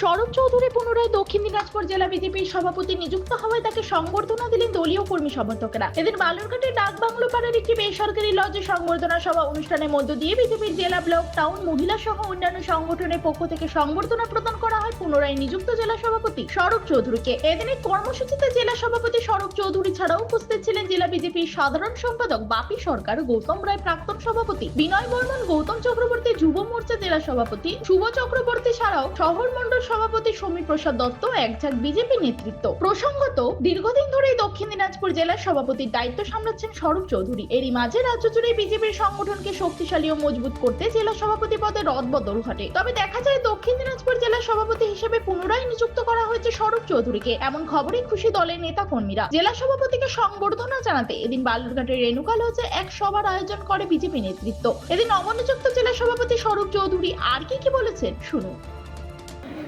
সৌরভ চৌধুরী পুনরায় দক্ষিণ দিনাজপুর জেলা বিজেপির সভাপতি নিযুক্ত হওয়ায় তাকে সংবর্ধনা দিলেন দলীয় কর্মী সমর্থকেরা। এদিন বালুরঘাটের ডাক বাংলো পাড়ার একটি বেসরকারি লজে সংবর্ধনা সভা অনুষ্ঠানের মধ্য দিয়ে বিজেপির জেলা ব্লক, টাউন, মহিলা সহ অন্যান্য সংগঠনের পক্ষ থেকে সংবর্ধনা প্রদান করা হয় পুনরায় নিযুক্ত জেলা সভাপতি সৌরভ চৌধুরীকে। এদিন কর্মসূচিতে জেলা সভাপতি সৌরভ চৌধুরী ছাড়াও উপস্থিত ছিলেন জেলা বিজেপির সাধারণ সম্পাদক বাপি সরকার, গৌতম রায় প্রাক্তন সভাপতি বিনয় বর্মন, গৌতম চক্রবর্তী যুব মোর্চা জেলা সভাপতি, শুভ চক্রবর্তী ছাড়াও শহর মন্ডল সভাপতি সমীর প্রসাদ দত্ত, একঝাঁক বিজেপি নেতৃত্ব। প্রসঙ্গত, দীর্ঘদিন ধরে দক্ষিণ দিনাজপুর জেলার সভাপতির দায়িত্ব সামলাচ্ছেন স্বরূপ চৌধুরী। এরই মাঝে রাজ্য জুড়ে বিজেপির সংগঠনকে শক্তিশালী ও মজবুত করতে জেলা সভাপতি পদে রদবদল ঘটে। তবে দেখা যায়, দক্ষিণ দিনাজপুর জেলার সভাপতি হিসেবে পুনরায় নিযুক্ত করা হয়েছে স্বরূপ চৌধুরীকে। এমন খবরে খুশি দলের নেতা কর্মীরা জেলা সভাপতিকে সংবর্ধনা জানাতে এদিন বালুরঘাটের রেণুকা লজে এক সভার আয়োজন করে বিজেপি নেতৃত্ব। এদিন নবনিযুক্ত জেলা সভাপতি স্বরূপ চৌধুরী আর কি কি বলেছেন, শুনুন।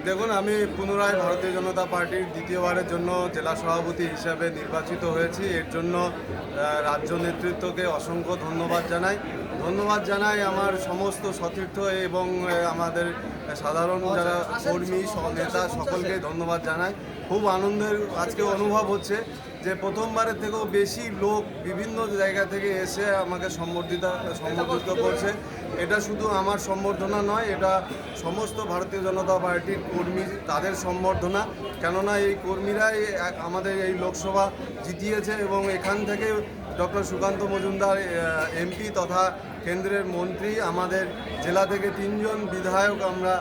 দেখুন আমি পুনরায় ভারতীয় জনতা পার্টির দ্বিতীয়বারের জন্য জেলা সভাপতি হিসাবে নির্বাচিত হয়েছি। এর জন্য রাজ্য নেতৃত্বকে অসংখ্য ধন্যবাদ জানাই। ধন্যবাদ জানাই আমার সমস্ত সতীর্থ এবং আমাদের সাধারণ যারা কর্মী স- নেতা সকলকে ধন্যবাদ জানাই। খুব আনন্দের আজকে অনুভব হচ্ছে। যে প্রথমবারের থেকেও বেশি লোক বিভিন্ন জায়গা থেকে এসে আমাকে সম্বর্ধিত সম্বর্ধিত করছে। এটা শুধু আমার সম্বর্ধনা নয়, এটা সমস্ত ভারতীয় জনতা পার্টির কর্মী তাদের সম্বর্ধনা। কেননা এই কর্মীরাই আমাদের এই লোকসভা জিতিয়েছে এবং এখান থেকে ডক্টর সুকান্ত মজুমদার এমপি তথা কেন্দ্রের মন্ত্রী, আমাদের জেলা থেকে তিনজন বিধায়ক আমরা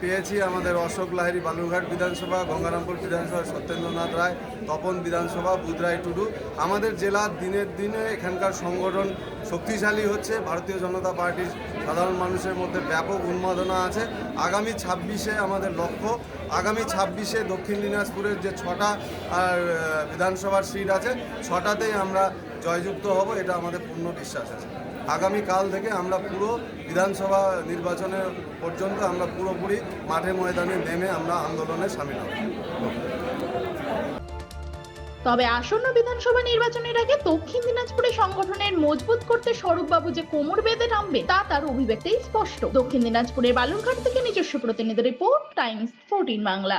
পেয়েছি আমাদের অশোক লাহিড়ী বালুরঘাট বিধানসভা, গঙ্গারামপুর বিধানসভা, সত্যেন্দ্রনাথ রায়, তপন বিধানসভা বুধরাই টুডু। আমাদের জেলার দিনের দিনে এখানকার সংগঠন শক্তিশালী হচ্ছে। ভারতীয় জনতা পার্টির সাধারণ মানুষের মধ্যে ব্যাপক উন্মাদনা আছে। আগামী ছাব্বিশে আমাদের লক্ষ্য, আগামী ছাব্বিশে দক্ষিণ দিনাজপুরের যে ছটা, আর বিধানসভার সিট আছে, ছটাতেই আমরা জয়যুক্ত হব, এটা আমাদের পূর্ণ বিশ্বাস আছে। আগামী কাল থেকে আমরা পুরো বিধানসভা নির্বাচনের পর্যন্ত আমরা পুরোপুরি মাঠে ময়দানে নেমে আমরা আন্দোলনে সামিল হব। তবে আসন্ন বিধানসভা নির্বাচনের আগে দক্ষিণ দিনাজপুরে সংগঠনের মজবুত করতে স্বরূপবাবু যে কোমর বেঁধে নামবে, তা তার অভিব্যক্তি স্পষ্ট। দক্ষিণ দিনাজপুরের বালুরঘাট থেকে নিজস্ব প্রতিনিধি রিপোর্ট, টাইমস ফোরটিন বাংলা।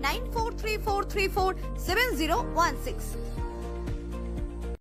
9434347016.